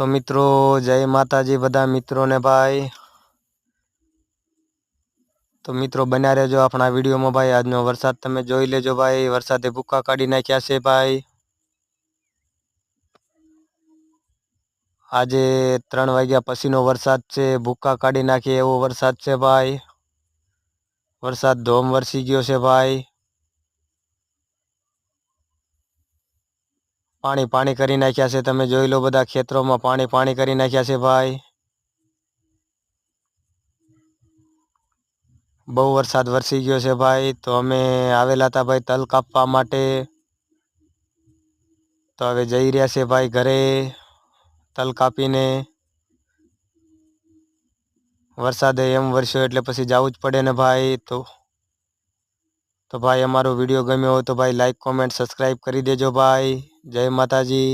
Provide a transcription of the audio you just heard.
તો મિત્રો, જય માતાજી બધા મિત્રોને ભાઈ. તો મિત્રો, બન્યા રહેજો આપણા વિડીયોમાં ભાઈ. આજનો વરસાદ તમે જોઈ લેજો ભાઈ. વરસાદે ભૂકા કાઢી નાખ્યા છે ભાઈ. આજે ત્રણ વાગ્યા પછીનો વરસાદ છે. ભૂકા કાઢી નાખીએ એવો વરસાદ છે ભાઈ. વરસાદ ધોમ વરસી ગયો છે ભાઈ. પાણી પાણી કરી નાખ્યા છે. તમે જોઈ લો બધા ખેતરોમાં પાણી પાણી કરી નાખ્યા છે ભાઈ. બહુ વરસાદ વરસી ગયો છે ભાઈ. તો અમે આવેલા હતા ભાઈ તલ કાપવા માટે. તો હવે જઈ રહ્યા છે ભાઈ ઘરે તલ કાપીને. વરસાદે એમ વરસ્યો એટલે પછી જવું જ પડે ને ભાઈ. તો તો ભાઈ, અમારો વીડિયો ગમ્યો હોય તો ભાઈ લાઈક કોમેન્ટ સબસ્ક્રાઈબ કરી દેજો ભાઈ. જય માતાજી.